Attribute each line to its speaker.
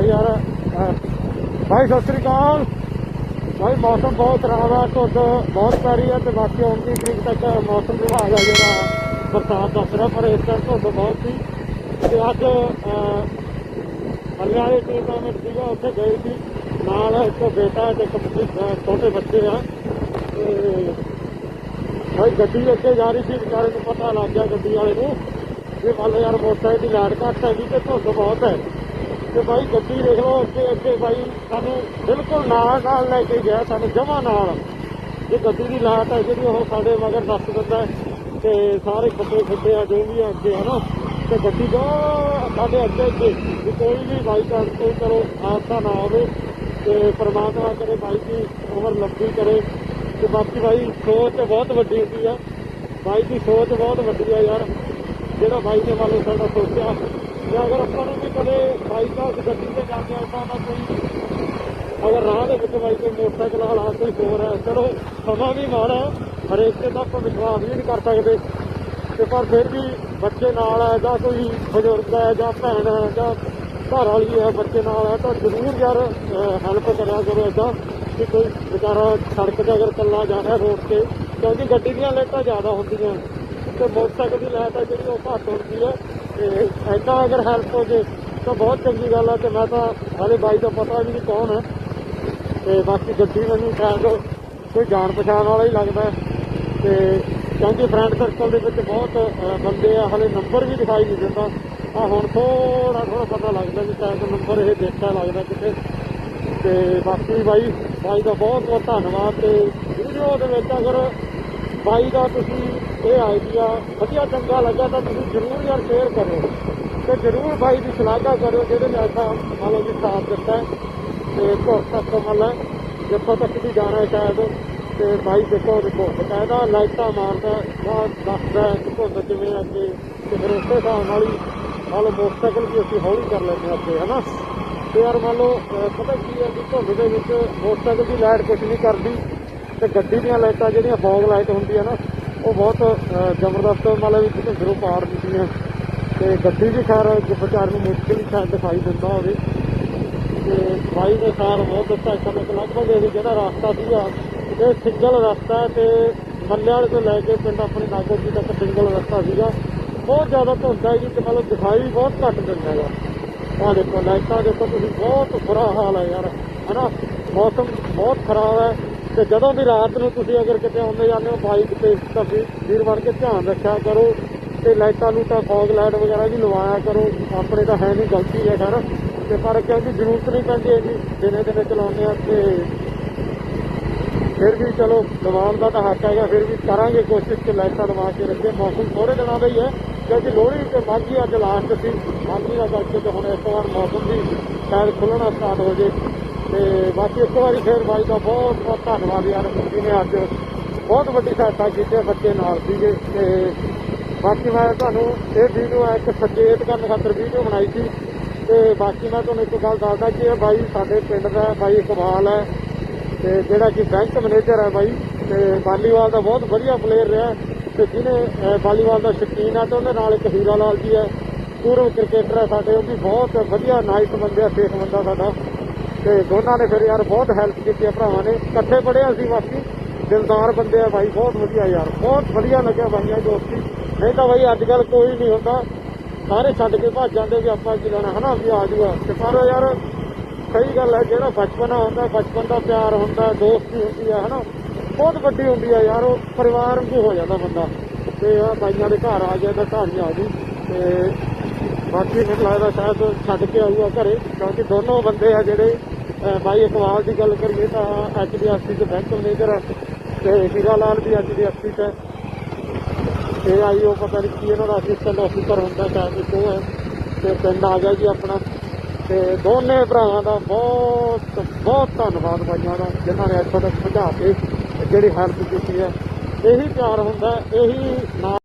Speaker 1: ਭਾਈ ਯਾਰ ਅਹ, ਭਾਈ ਸਤਿ ਸ੍ਰੀ ਅਕਾਲ। ਭਾਈ ਮੌਸਮ ਬਹੁਤ ਖਰਾਬ ਆ ਧੁੱਧ ਬਹੁਤ ਪੈ ਰਹੀ ਹੈ ਤੇ ਬਾਕੀ 29 ਤਰੀਕ ਤੱਕ ਮੌਸਮ ਵਿਭਾਗ ਆ ਜਿਹੜਾ। ਬਰਸਾਤ ਦੱਸ ਰਿਹਾ ਪਰ ਇਸ ਟਾਈਮ ਧੁੱਧ ਬਹੁਤ ਸੀ। ਤੇ ਅੱਜ ਹਰਿਆਣਾ ਦੀ ਟੀਮ ਦਾ ਸੀਗਾ ਉੱਥੇ ਗਏ ਸੀ। ਨਾਲ ਇੱਕ ਬੇਟਾ ਤੇ ਇੱਕ ਛੋਟੇ ਬੱਚੇ ਆ। ਤੇ ਭਾਈ ਗੱਡੀ ਅੱਗੇ ਜਾ ਰਹੀ ਸੀ ਵਿਚਾਰੇ ਨੂੰ ਪਤਾ ਲੱਗ ਗਿਆ ਗੱਡੀ ਵਾਲੇ ਨੂੰ। ਕਿ ਮੰਨ ਯਾਰ ਮੋਟਰਸਾਈਕਲ ਦੀ ਲਾਈਟ ਘੱਟ ਹੈਗੀ ਤੇ ਧੁੰਦ ਬਹੁਤ ਹੈ। ਤੇ ਬਾਈ ਗੱਡੀ ਦੇਖ ਲਓ ਅੱਗੇ ਅੱਗੇ ਬਾਈ ਸਾਨੂੰ ਬਿਲਕੁਲ ਨਾਲ ਨਾਲ ਲੈ ਕੇ ਗਿਆ, ਸਾਨੂੰ ਜਮਾ ਨਾਲ। ਇਹ ਗੱਡੀ ਦੀ ਲਾਟ ਹੈ ਜਿਹੜੀ, ਉਹ ਸਾਡੇ ਮਗਰ ਦੱਸ ਦਿੰਦਾ ਹੈ ਤੇ ਸਾਰੇ ਖੱਬੇ ਖੱਬੇ ਆ ਜੋ ਵੀ ਆ ਅੱਗੇ, ਹਨਾ? ਤੇ ਗੱਡੀ ਜੋ ਸਾਡੇ ਅੱਗੇ ਅੱਗੇ। ਵੀ ਕੋਈ ਵੀ ਬਾਈ ਚਾਂਸ, ਕੋਈ ਕਰੋ ਹਾਦਸਾ ਨਾ ਹੋਵੇ। ਤੇ ਪਰਮਾਤਮਾ ਕਰੇ ਬਾਈ ਦੀ ਉਮਰ ਲੰਬੀ ਕਰੇ। ਤੇ ਬਾਕੀ ਬਾਈ, ਸੋਚ ਬਹੁਤ ਵੱਡੀ ਹੁੰਦੀ ਆ ਬਾਈ ਦੀ ਸੋਚ ਬਹੁਤ ਵੱਡੀ ਆ ਯਾਰ। ਜਿਹੜਾ ਬਾਈ ਦੇ ਵੱਲੋਂ ਸਾਡਾ ਸੋਚਿਆ। ਜਾਂ ਅਗਰ ਆਪਾਂ ਨੂੰ ਵੀ ਕਦੇ ਬਾਈ ਗੱਡੀ ਤੇ ਜਾਂਦੇ ਆ ਤਾਂ ਕੋਈ ਅਗਰ ਰਾਹ ਦੇ ਵਿੱਚ ਬਾਈ ਕੋਈ ਮੋਟਰਸਾਈਕਲ ਹਾਲਾਤ ਕੋਈ ਹੋਰ ਹੈ, ਚਲੋ, ਸਮਾਂ ਵੀ ਮਾੜਾ ਹਰੇਕ ਤੇ ਤਾਂ ਆਪਾਂ ਵਿਸ਼ਵਾਸ ਵੀ ਨਹੀਂ ਕਰ ਸਕਦੇ। ਤੇ ਪਰ ਫਿਰ ਵੀ ਬੱਚੇ ਨਾਲ ਹੈ, ਜਾਂ ਕੋਈ ਬਜ਼ੁਰਗ ਹੈ, ਜਾਂ ਭੈਣ ਹੈ, ਜਾਂ ਘਰ ਵਾਲੀ ਹੈ, ਬੱਚੇ ਨਾਲ ਹੈ, ਤਾਂ ਜ਼ਰੂਰ ਯਾਰ ਹੈਲਪ ਕਰਿਆ ਕਰੋ ਏਦਾਂ ਕਿ ਕੋਈ ਵਿਚਾਰਾ ਸੜਕ ਤੇ ਅਗਰ ਕੱਲਾ ਜਾ ਰਿਹਾ ਰੋਡ ਤੇ, ਕਿਉਂਕਿ ਗੱਡੀ ਦੀਆਂ ਲਾਈਟਾਂ ਜ਼ਿਆਦਾ ਹੁੰਦੀਆਂ। ਤੇ ਮੋਟਰਸਾਈਕਲ ਦੀ ਲਾਈਟ ਹੈ ਜਿਹੜੀ ਉਹ ਘੱਟ ਹੁੰਦੀ ਹੈ। ਐਦਾਂ ਅਗਰ ਹੈਲਪ ਹੋ ਜੇ, ਤਾਂ ਬਹੁਤ ਚੰਗੀ ਗੱਲ ਆ ਤੇ ਮੈਂ ਤਾਂ ਹਾਲੇ ਬਾਈ ਦਾ ਪਤਾ ਵੀ ਨਹੀਂ ਕੌਣ ਹੈ। ਤੇ ਬਾਕੀ ਗੱਡੀ ਮੈਨੂੰ ਸ਼ਾਇਦ ਕੋਈ ਜਾਣ ਪਛਾਣ ਵਾਲਾ ਹੀ ਲੱਗਦਾ ਹੈ। ਤੇ ਕਿਉਂਕਿ ਫਰੈਂਡ ਸਰਕਲ ਦੇ ਵਿੱਚ ਬਹੁਤ ਬੰਦੇ ਆ, ਹਲੇ ਨੰਬਰ ਵੀ ਦਿਖਾਈ ਨਹੀਂ ਦਿੰਦਾ। ਆ ਹੁਣ ਥੋੜਾ ਥੋੜਾ ਪਤਾ ਲੱਗਦਾ ਵੀ ਸ਼ਾਇਦ ਨੰਬਰ ਇਹ ਦੇਖਿਆ ਲੱਗਦਾ ਕਿਤੇ। ਤੇ ਬਾਕੀ ਬਾਈ ਬਾਈ ਦਾ ਬਹੁਤ ਬਹੁਤ ਧੰਨਵਾਦ ਤੇ ਵੀਡੀਓ ਦੇ ਵਿੱਚ ਅਗਰ ਬਾਈ ਦਾ ਤੁਸੀਂ ਇਹ ਆਈਡੀਆ ਵਧੀਆ ਚੰਗਾ ਲੱਗਾ ਤਾਂ ਤੁਸੀਂ ਜ਼ਰੂਰ ਯਾਰ ਸ਼ੇਅਰ ਕਰਿਓ ਤੇ ਜ਼ਰੂਰ ਬਾਈ ਦੀ ਸ਼ਲਾਘਾ ਕਰਿਓ, ਜਿਹੜੇ ਨੇ ਐਸਾ ਮੰਨ ਲਓ ਵੀ ਸਾਥ ਦਿੱਤਾ ਹੈ, ਤੇ ਘਰ ਤੱਕ ਮਤਲਬ ਜਿੱਥੋਂ ਤੱਕ ਵੀ ਜਾਣਾ ਸ਼ਾਇਦ, ਤੇ ਬਾਈ ਦੇਖੋ ਦੇਖੋ, ਬਕਾਇਦਾ ਲਾਈਟਾਂ ਮਾਰਦਾ ਬਹੁਤ ਦੱਸਦਾ ਹੈ ਜਿਵੇਂ ਅੱਗੇ ਤੇ ਫਿਰ ਉਸੇ ਹਿਸਾਬ ਨਾਲ ਹੀ ਮੰਨ ਲਓ ਮੋਟਰਸਾਈਕਲ ਵੀ ਅਸੀਂ ਹੌਲੀ ਕਰ ਲੈਂਦੇ ਹਾਂ ਅੱਗੇ, ਹਨਾ? ਤੇ ਯਾਰ ਮੰਨ ਲਓ ਪਤਾ ਕੀ ਹੈ ਕਿ ਧੁੰਦ ਦੇ ਵਿੱਚ ਮੋਟਰਸਾਈਕਲ ਦੀ ਲਾਈਟ ਕੁਝ ਨਹੀਂ ਕਰਦੀ। ਤੇ ਗੱਡੀ ਦੀਆਂ ਲਾਈਟਾਂ ਜਿਹੜੀਆਂ ਫੌਗ ਲਾਈਟ ਹੁੰਦੀ ਆ ਨਾ, ਉਹ ਬਹੁਤ ਜ਼ਬਰਦਸਤ ਮਤਲਬ ਵੀ ਧੁੰਦਰੋਂ ਪਾੜ ਦਿੰਦੀਆਂ ਤੇ ਗੱਡੀ ਵੀ ਖੈਰ ਵਿਚਾਰ ਨੂੰ ਮੁਸ਼ਕਿਲ ਹੀ ਸ਼ਾਇਦ ਦਿਖਾਈ ਦਿੰਦਾ ਹੋਵੇ। ਤੇ ਬਾਈ ਦੇ ਸਾਰ ਬਹੁਤ ਦਿੱਤਾ ਇੱਕ ਮਿੰਟ ਲਗਭਗ ਇਹ ਜਿਹੜਾ ਰਸਤਾ ਸੀਗਾ, ਇਹ ਸਿੰਗਲ ਰਸਤਾ ਹੈ ਤੇ ਮੱਲੇ ਵਾਲੇ ਤੋਂ ਲੈ ਕੇ ਪਿੰਡ ਆਪਣੇ ਨਾਗਰ ਜੀ ਤੱਕ ਸਿੰਗਲ ਰਸਤਾ ਸੀਗਾ। ਬਹੁਤ ਜ਼ਿਆਦਾ ਧੁੰਦ ਹੈ ਜੀ, ਤੇ ਮਤਲਬ ਦਿਖਾਈ ਬਹੁਤ ਘੱਟ ਦਿੰਦਾ ਹੈਗਾ ਆਹ ਦੇਖੋ, ਲਾਈਟਾਂ ਦੇਖੋ, ਤੁਸੀਂ ਬਹੁਤ ਬੁਰਾ ਹਾਲ ਹੈ ਯਾਰ। ਹਨਾ ਮੌਸਮ ਬਹੁਤ ਖਰਾਬ ਹੈ। ਤੇ ਜਦੋਂ ਵੀ ਰਾਤ ਨੂੰ ਤੁਸੀਂ ਅਗਰ ਕਿਤੇ ਆਉਂਦੇ ਜਾਂਦੇ ਹੋ ਬਾਈਕ ਤੇ, ਤਾਂ ਵੀ ਵੀਰ ਬਣ ਕੇ ਧਿਆਨ ਰੱਖਿਆ ਕਰੋ ਤੇ ਲਾਈਟਾਂ ਲੂਟਾਂ ਤਾਂ ਫੌਗ ਲਾਈਟ ਵਗੈਰਾ ਵੀ ਲਵਾਇਆ ਕਰੋ। ਆਪਣੇ ਤਾਂ ਹੈ ਨਹੀਂ ਗਲਤੀ ਹੈ ਖੈਰ। ਤੇ ਪਰ ਕਿਉਂਕਿ ਜ਼ਰੂਰਤ ਨਹੀਂ ਪੈਂਦੀ ਹੈਗੀ, ਦਿਨੇ ਦਿਨੇ ਚਲਾਉਂਦੇ ਆ ਤੇ ਫਿਰ ਵੀ ਚਲੋ ਲਵਾਉਣ ਦਾ ਤਾਂ ਹੱਕ ਹੈਗਾ, ਫਿਰ ਵੀ ਕਰਾਂਗੇ ਕੋਸ਼ਿਸ਼ ਕਿ ਲਾਈਟਾਂ ਲਵਾ ਕੇ ਰੱਖੇ। ਮੌਸਮ ਥੋੜੇ ਦਿਨਾਂ ਦਾ ਹੀ ਹੈ, ਕਿਉਂਕਿ ਲੋਹੜੀ ਤੇ ਮਾਝੀ ਅੱਜ ਲਾਸਟ ਸੀ। ਮਾਝੀ ਦਾ ਕਰਕੇ ਤੇ ਹੁਣ ਇਸ ਵਾਰ ਮੌਸਮ ਵੀ ਸ਼ਾਇਦ ਖੁੱਲਣਾ ਸਟਾਰਟ ਹੋ ਜੇ। ਤੇ ਬਾਕੀ ਇੱਕ ਵਾਰੀ ਫਿਰ ਬਾਈ ਦਾ ਬਹੁਤ ਬਹੁਤ ਧੰਨਵਾਦ ਯਾਰ ਨੇ ਅੱਜ ਬਹੁਤ ਵੱਡੀ ਸਹਾਇਤਾ ਕੀਤੀ ਹੈ ਬੱਚੇ ਨਾਲ ਸੀਗੇ ਤੇ ਬਾਕੀ ਮੈਂ ਤੁਹਾਨੂੰ ਇਹ ਵੀਡੀਓ ਇੱਕ ਸੰਕੇਤ ਕਰਨ ਖਾਤਰ ਵੀਡੀਓ ਬਣਾਈ ਸੀ, ਤੇ ਬਾਕੀ ਮੈਂ ਤੁਹਾਨੂੰ ਇੱਕ ਗੱਲ ਦੱਸਦਾ ਕਿ ਇਹ ਬਾਈ ਸਾਡੇ ਪਿੰਡ ਦਾ ਬਾਈ ਇਕਬਾਲ ਹੈ, ਤੇ ਜਿਹੜਾ ਕਿ ਬੈਂਕ ਮੈਨੇਜਰ ਹੈ ਬਾਈ, ਤੇ ਵਾਲੀਬਾਲ ਦਾ ਬਹੁਤ ਵਧੀਆ ਪਲੇਅਰ ਰਿਹਾ ਤੇ ਜਿਹਨੇ ਵਾਲੀਬਾਲ ਦਾ ਸ਼ੌਕੀਨ ਆ ਤੇ ਉਹਦੇ ਨਾਲ ਇੱਕ ਹੀਰਾ ਲਾਲ ਜੀ ਹੈ ਪੂਰਵ ਕ੍ਰਿਕਟਰ ਹੈ ਸਾਡੇ, ਉਹ ਵੀ ਬਹੁਤ ਵਧੀਆ ਨਾਈਸ ਬੰਦੇ ਆ ਸੇਖ ਬੰਦਾ ਸਾਡਾ। ਤੇ ਦੋਨਾਂ ਨੇ ਫਿਰ ਯਾਰ ਬਹੁਤ ਹੈਲਪ ਕੀਤੀ ਆ ਭਰਾਵਾਂ ਨੇ। ਇਕੱਠੇ ਪੜ੍ਹੇ ਸੀ ਬਾਕੀ। ਦਿਲਦਾਰ ਬੰਦੇ ਆ ਬਾਈ, ਬਹੁਤ ਵਧੀਆ ਯਾਰ। ਬਹੁਤ ਵਧੀਆ ਲੱਗਿਆ ਬਾਈਆਂ ਦੋਸਤੀ। ਨਹੀਂ ਤਾਂ ਬਾਈ, ਅੱਜ ਕੱਲ ਕੋਈ ਨਹੀਂ ਹੁੰਦਾ। ਸਾਰੇ ਛੱਡ ਕੇ ਭੱਜ ਜਾਂਦੇ ਵੀ ਆਪਾਂ ਕੀ ਲੈਣਾ, ਹਨਾ? ਵੀ ਆ ਜੂਗਾ। ਤੇ ਪਰ ਯਾਰ, ਸਹੀ ਗੱਲ ਹੈ, ਜਿਹੜਾ ਬਚਪਨਾ ਹੁੰਦਾ, ਬਚਪਨ ਦਾ ਪਿਆਰ ਹੁੰਦਾ, ਦੋਸਤੀ ਹੁੰਦੀ ਹੈ ਹਨਾ? ਬਹੁਤ ਵੱਡੀ ਹੁੰਦੀ ਹੈ ਯਾਰ, ਉਹ ਪਰਿਵਾਰ ਵਾਂਗੂ ਹੋ ਜਾਂਦਾ ਬੰਦਾ। ਤੇ ਆ ਬਾਈਆਂ ਦੇ ਘਰ ਆ ਗਿਆ ਤਾਂ ਢਾਣੀ ਆ ਜੀ। ਤੇ ਬਾਕੀ ਮੈਨੂੰ ਲੱਗਦਾ ਸ਼ਾਇਦ ਛੱਡ ਕੇ ਆਊਗਾ ਘਰੇ, ਕਿਉਂਕਿ ਦੋਨੋਂ ਬੰਦੇ ਆ ਜਿਹੜੇ ਬਾਈ ਇਕਬਾਲ ਦੀ ਗੱਲ ਕਰੀਏ ਤਾਂ ਐਚਡੀਐਫਸੀ ਦੇ ਬੈਂਕ ਮੈਨੇਜਰ ਆ ਤੇ ਹੀਰਾ ਲਾਲ ਵੀ ਐਚਡੀਐਫਸੀ ਤੇ ਤੇ ਆਈ ਉਹ ਪਤਾ ਨਹੀਂ ਕੀ ਇਹਨਾਂ ਦਾ ਅਸਿਸਟੈਂਟ ਆਫੀਸਰ ਹੁੰਦਾ ਸ਼ਾਇਦ ਇੱਕ ਉਹ ਹੈ। ਤੇ ਪਿੰਡ ਆ ਗਿਆ ਜੀ ਆਪਣਾ। ਤੇ ਦੋਨੇ ਭਰਾਵਾਂ ਦਾ ਬਹੁਤ ਬਹੁਤ ਧੰਨਵਾਦ ਬਾਈਆਂ ਦਾ, ਜਿਨ੍ਹਾਂ ਨੇ ਇੱਥੋਂ ਤੱਕ ਪਹੁੰਚਾ ਕੇ ਜਿਹੜੀ ਹੈਲਪ ਕੀਤੀ ਹੈ। ਇਹੀ ਪਿਆਰ ਹੁੰਦਾ, ਇਹੀ